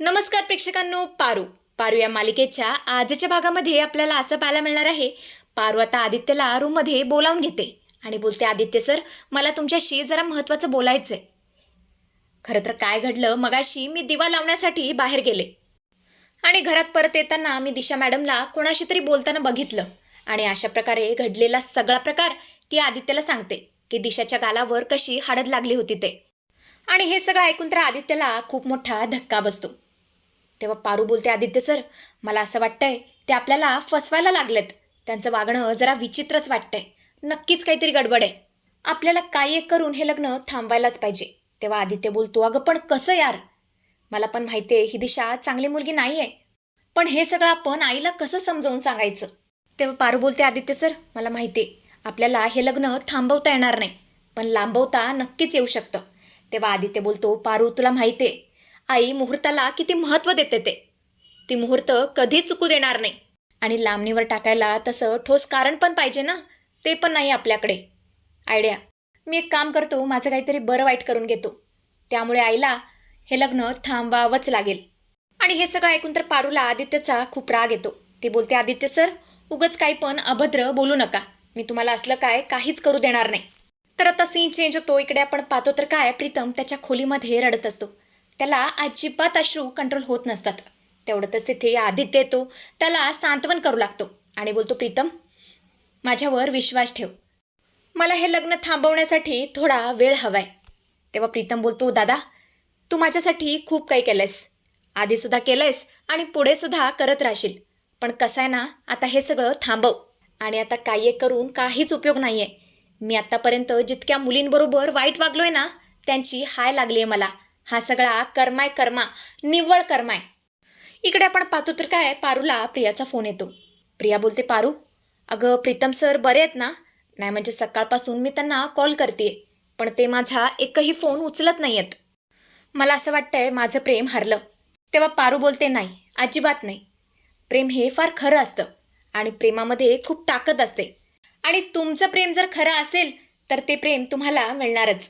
नमस्कार प्रेक्षकांनो पारू. पारू या मालिकेच्या आजच्या भागामध्ये आपल्याला असं पाहायला मिळणार आहे पारू आता आदित्यला रूममध्ये बोलावून घेते. आणि बोलते आदित्य सर मला तुमच्याशी जरा महत्त्वाचं बोलायचं आहे खरं तर काय घडलं मगाशी मी दिवा लावण्यासाठी बाहेर गेले. आणि घरात परत येताना मी दिशा मॅडमला कोणाशी तरी बोलताना बघितलं. आणि अशा प्रकारे घडलेला सगळा प्रकार ती आदित्यला सांगते की दिशाच्या गालावर कशी हळद लागली होती ते. आणि हे सगळं ऐकून तर आदित्यला खूप मोठा धक्का बसतो. तेव्हा पारू बोलते आदित्य सर मला असं वाटतंय ते आपल्याला फसवायला लागलेत. त्यांचं वागणं जरा विचित्रच वाटतंय. नक्कीच काहीतरी गडबड आहे. आपल्याला काय एक करून हे लग्न थांबवायलाच पाहिजे. तेव्हा आदित्य बोलतो अगं पण कसं यार? मला पण माहिती आहे ही दिशा चांगली मुलगी नाही आहे पण हे सगळं आपण आईला कसं समजावून सांगायचं? तेव्हा पारू बोलते आदित्य सर मला माहिती आहे आपल्याला हे लग्न थांबवता येणार नाही. पण लांबवता नक्कीच येऊ शकतं. तेव्हा आदित्य बोलतो पारू तुला माहिती आहे आई मुहूर्ताला किती महत्त्व देते ते. ती मुहूर्त कधी चुकू देणार नाही. आणि लांबणीवर टाकायला तसं ठोस कारण पण पाहिजे ना? ते पण नाही आपल्याकडे. आयडिया. मी एक काम करतो माझं काहीतरी बरं वाईट करून घेतो. त्यामुळे आईला हे लग्न थांबावंच लागेल. आणि हे सगळं ऐकून तर पारूला आदित्यचा खूप राग येतो. ती बोलते आदित्य सर उगच काही पण अभद्र बोलू नका. मी तुम्हाला असलं काय काहीच करू देणार नाही. तर आता सीन चेंज होतो. इकडे आपण पाहतो तर काय प्रीतम त्याच्या खोलीमध्ये रडत असतो. त्याला अजिबात अश्रू कंट्रोल होत नसतात. तेवढंच तिथे आदित्य येतो. त्याला सांत्वन करू लागतो. आणि बोलतो प्रीतम माझ्यावर विश्वास ठेव. मला हे लग्न थांबवण्यासाठी थोडा वेळ हवाय. तेव्हा प्रीतम बोलतो दादा तू माझ्यासाठी खूप काही केलंयस. आधीसुद्धा केलंयस आणि पुढेसुद्धा करत राहशील. पण कसं आहे ना आता हे सगळं थांबव. आणि आता काही करून काहीच उपयोग नाही आहे मी आत्तापर्यंत जितक्या मुलींबरोबर वाईट वागलोय ना त्यांची हाय लागली आहे मला. हा सगळा कर्माय कर्मा निव्वळ कर्माय. इकडे आपण पाहतो तर काय पारूला प्रियाचा फोन येतो. प्रिया बोलते पारू अगं प्रीतम सर बरे आहेत ना? नाही म्हणजे सकाळपासून मी त्यांना कॉल करते पण ते माझा एकही फोन उचलत नाही आहेत मला असं वाटतंय माझं प्रेम हरलं. तेव्हा पारू बोलते नाही अजिबात नाही. प्रेम हे फार खरं असतं आणि प्रेमामध्ये खूप ताकद असते. आणि तुमचं प्रेम जर खरं असेल तर ते प्रेम तुम्हाला मिळणारच.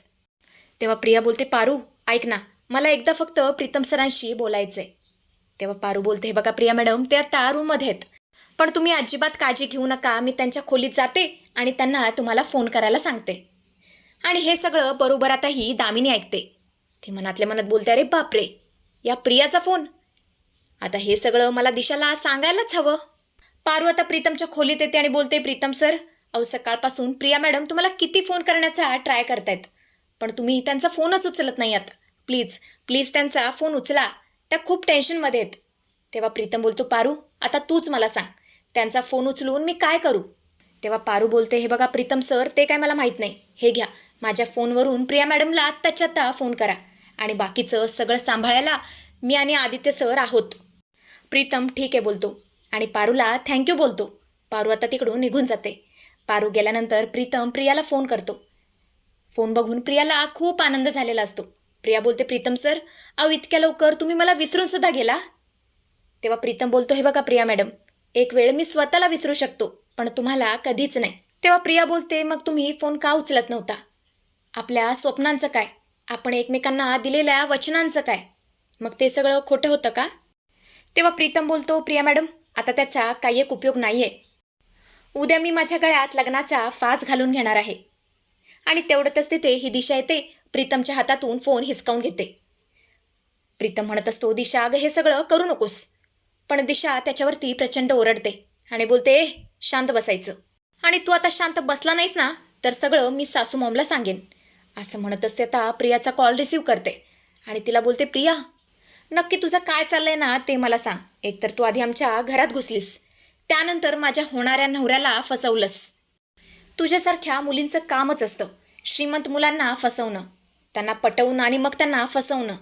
तेव्हा प्रिया बोलते पारू ऐक ना मला एकदा फक्त प्रीतम सरांशी बोलायचं आहे तेव्हा पारू बोलते हे बघा प्रिया मॅडम ते आता रूममध्ये आहेत. पण तुम्ही अजिबात काळजी घेऊ नका मी त्यांच्या खोलीत जाते आणि त्यांना तुम्हाला फोन करायला सांगते. आणि हे सगळं बरोबर आता ही दामिनी ऐकते. ती मनातल्या मनात बोलते अरे बापरे या प्रियाचा फोन आता हे सगळं मला दिशाला सांगायलाच हवं. पारू आता प्रीतमच्या खोलीत येते आणि बोलते प्रीतम सर अहो सकाळपासून प्रिया मॅडम तुम्हाला किती फोन करण्याचा ट्राय करतायत. पण तुम्ही त्यांचा फोनच उचलत नाही आहात. प्लीज प्लीज त्यांचा फोन उचला. त्या खूप टेन्शनमध्ये आहेत. तेव्हा प्रीतम बोलतो पारू आता तूच मला सांग. त्यांचा फोन उचलून मी काय करू? तेव्हा पारू बोलते हे बघा प्रीतम सर ते काय मला माहीत नाही. हे घ्या. माझ्या फोनवरून प्रिया मॅडमला आत्ताच्या आत्ता फोन करा. आणि बाकीचं सगळं सांभाळायला मी आणि आदित्य सर आहोत. प्रीतम ठीक आहे बोलतो. आणि पारूला थँक्यू बोलतो. पारू आता तिकडून निघून जाते. पारू गेल्यानंतर प्रीतम प्रियाला फोन करतो. फोन बघून प्रियाला खूप आनंद झालेला असतो. प्रिया बोलते प्रीतम सर अहो इतक्या लवकर तुम्ही मला विसरून सुद्धा गेला? तेव्हा प्रीतम बोलतो हे बघा प्रिया मॅडम एक वेळ मी स्वतःला विसरू शकतो पण तुम्हाला कधीच नाही. तेव्हा प्रिया बोलते मग तुम्ही फोन का उचलत नव्हता? आपल्या स्वप्नांचं काय? आपण एकमेकांना दिलेल्या वचनांचं काय? मग ते सगळं खोटं होतं का? तेव्हा प्रीतम बोलतो प्रिया मॅडम आता त्याचा काही एक उपयोग नाही आहे उद्या मी माझ्या गळ्यात लग्नाचा फास घालून घेणार आहे. आणि तेवढंच तिथे ही दिशा येते प्रीतमच्या हातातून फोन हिसकावून घेते. प्रीतम म्हणत असतो दिशा अगं हे सगळं करू नकोस. पण दिशा त्याच्यावरती प्रचंड ओरडते आणि बोलते शांत बसायचं. आणि तू आता शांत बसला नाहीस ना तर सगळं मी सासू मॉमला सांगेन. असं म्हणत असते आता प्रियाचा कॉल रिसीव करते आणि तिला बोलते प्रिया नक्की तुझं काय चाललंय ना ते मला सांग. एकतर तू आधी आमच्या घरात घुसलीस. त्यानंतर माझ्या होणाऱ्या नवऱ्याला फसवलंस. तुझ्यासारख्या मुलींचं कामच असतं. श्रीमंत मुलांना फसवणं. त्यांना पटवणं आणि मग त्यांना फसवणं.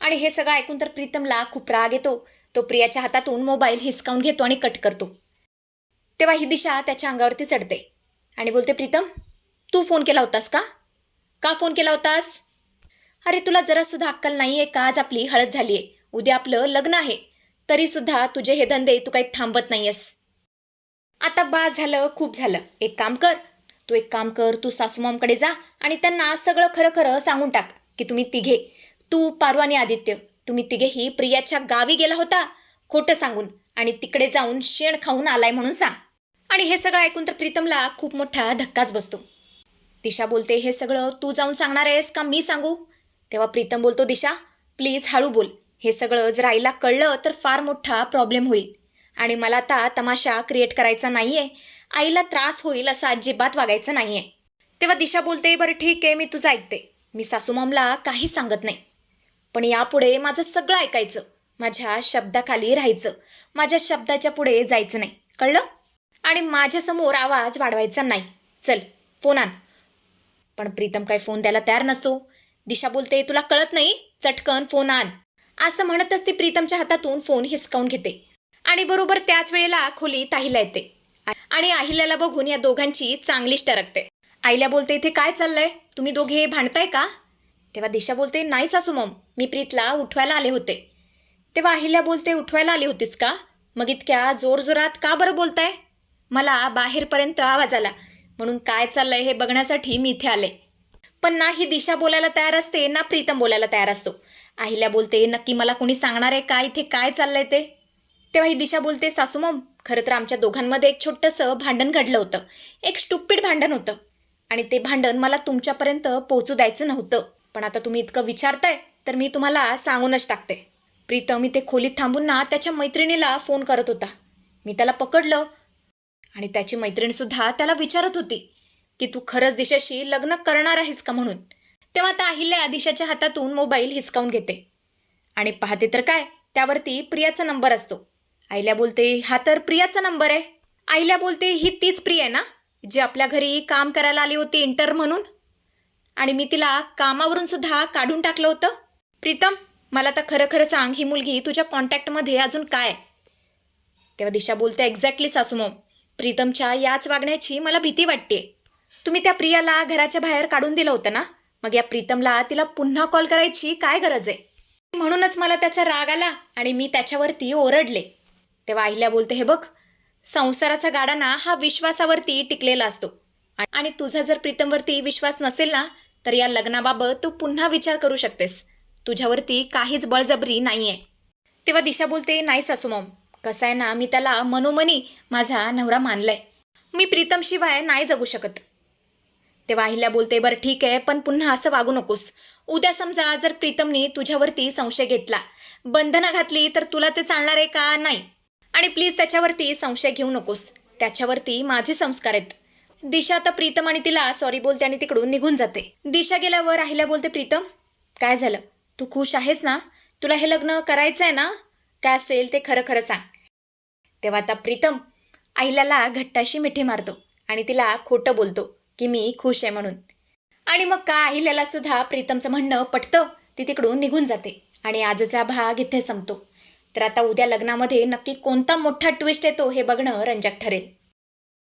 आणि हे सगळं ऐकून तर प्रीतमला खूप राग येतो. तो प्रियाच्या हातातून मोबाईल हिसकावून घेतो आणि कट करतो. तेव्हा ही दिशा त्याच्या अंगावरती चढते. आणि बोलते प्रीतम तू फोन केला होतास का? का फोन केला होतास? अरे तुला जरासुद्धा अक्कल नाही आहे का? आज आपली हळद झाली आहे उद्या आपलं लग्न आहे. तरीसुद्धा तुझे हे धंदे तू काही थांबत नाही आहेस आता बा झालं खूप झालं. एक काम कर तू एक काम कर तू सासूमामकडे जा आणि त्यांना सगळं खरं खरं सांगून टाक की तुम्ही तिघे. तू पारू आणि आदित्य तुम्ही तिघेही प्रियाच्या गावी गेला होता खोटं सांगून. आणि तिकडे जाऊन शेण खाऊन आलाय म्हणून सांग. आणि हे सगळं ऐकून तर प्रीतमला खूप मोठा धक्काच बसतो. दिशा बोलते हे सगळं तू जाऊन सांगणार आहेस का मी सांगू? तेव्हा प्रीतम बोलतो दिशा प्लीज हळू बोल. हे सगळं जर आईला कळलं तर फार मोठा प्रॉब्लेम होईल. आणि मला आता तमाशा क्रिएट करायचा नाही आहे आईला त्रास होईल असं अजिबात वागायचं नाही आहे तेव्हा दिशा बोलते बरं ठीक आहे मी तुझं ऐकते. मी सासूमामला काही सांगत नाही. पण यापुढे माझं सगळं ऐकायचं. माझ्या शब्दाखाली राहायचं. माझ्या शब्दाच्या पुढे जायचं नाही. कळलं? आणि माझ्यासमोर आवाज वाढवायचा नाही. चल फोन आण. पण प्रीतम काय फोन द्यायला तयार नसतो. दिशा बोलते तुला कळत नाही? चटकन फोन आण. असं म्हणतच ती प्रीतमच्या हातातून फोन हिसकावून घेते. आणि बरोबर त्याच वेळेला खोली ताहीला येते. आणि अहिल्याला बघून या दोघांची चांगलीच टरकते. आईला बोलते इथे काय चाललंय? तुम्ही दोघे भांडताय का? तेव्हा दिशा बोलते नाही सासू मम मी प्रीतला उठवायला आले होते. तेव्हा अहिल्या बोलते उठवायला आली होतीस का? मग इतक्या जोरजोरात का बरं बोलताय? मला बाहेरपर्यंत आवाज आला म्हणून काय चाललंय हे बघण्यासाठी मी इथे आले. पण ना ही दिशा बोलायला तयार असते ना प्रीतम बोलायला तयार असतो. अहिल्या बोलते नक्की मला कुणी सांगणार आहे का? इथे काय चाललंय ते? तेव्हा ही दिशा बोलते सासूमम खरं तर आमच्या दोघांमध्ये एक छोटंसं भांडण घडलं होतं. एक स्टुपिड भांडण होतं. आणि ते भांडण मला तुमच्यापर्यंत पोहोचू द्यायचं नव्हतं. पण आता तुम्ही इतकं विचारताय तर मी तुम्हाला सांगूनच टाकते. प्रीतम इथे खोलीत थांबून ना त्याच्या मैत्रिणीला फोन करत होता. मी त्याला पकडलं आणि त्याची मैत्रिणीसुद्धा त्याला विचारत होती की तू खरंच दिशाशी लग्न करणार आहेस का म्हणून? तेव्हा आता अहिल्या दिशाच्या हातातून मोबाईल हिसकावून घेते. आणि पाहते तर काय त्यावरती प्रियाचा नंबर असतो. आईला बोलते हा तर प्रियाचा नंबर आहे. आईला बोलते ही तीच प्रिया आहे ना जी आपल्या घरी काम करायला आली होती इंटर म्हणून? आणि मी तिला कामावरून सुद्धा काढून टाकलं होतं. प्रीतम मला आता खरं खरं सांग ही मुलगी तुझ्या कॉन्टॅक्टमध्ये अजून काय? आहे? तेव्हा दिशा बोलते एक्झॅक्टली सासूमोम प्रीतमच्या याच वागण्याची मला भीती वाटते. तुम्ही त्या प्रियाला घराच्या बाहेर काढून दिलं होतं ना? मग या प्रीतमला तिला पुन्हा कॉल करायची काय गरज आहे? म्हणूनच मला त्याचा राग आला आणि मी त्याच्यावरती ओरडले. तेव्हा आईला बोलते हे बघ संसाराचा गाडा ना हा विश्वासावरती टिकलेला असतो. आणि तुझा जर प्रीतमवरती विश्वास नसेल ना तर या लग्नाबाबत तू पुन्हा विचार करू शकतेस. तुझ्यावरती काहीच बळजबरी नाही आहे तेव्हा दिशा बोलते नाही सासूमॉम कसं आहे ना मी त्याला मनोमनी माझा नवरा मानलाय. मी प्रीतमशिवाय नाही जगू शकत. तेव्हा अहिल्या बोलते बरं ठीक आहे पण पुन्हा असं वागू नकोस. उद्या समजा जर प्रीतमने तुझ्यावरती संशय घेतला बंधनं घातली तर तुला ते चालणार आहे का? नाही. आणि प्लीज त्याच्यावरती संशय घेऊ नकोस. त्याच्यावरती माझे संस्कार आहेत. दिशा आता प्रीतम आणि तिला सॉरी बोलते आणि तिकडून निघून जाते. दिशा गेल्यावर अहिल्या बोलते प्रीतम काय झालं? तू खुश आहेस ना? तुला हे लग्न करायचं आहे ना? काय असेल ते खरं खरं सांग. तेव्हा आता प्रीतम अहिल्याला घट्टाशी मिठी मारतो आणि तिला खोटं बोलतो की मी खुश आहे म्हणून. आणि मग का अहिल्याला सुद्धा प्रीतमचं म्हणणं पटतं ती तिकडून निघून जाते आणि आजचा भाग इथे संपतो. तर आता उद्या लग्नामध्ये नक्की कोणता मोठा ट्विस्ट येतो हे बघणं रंजक ठरेल.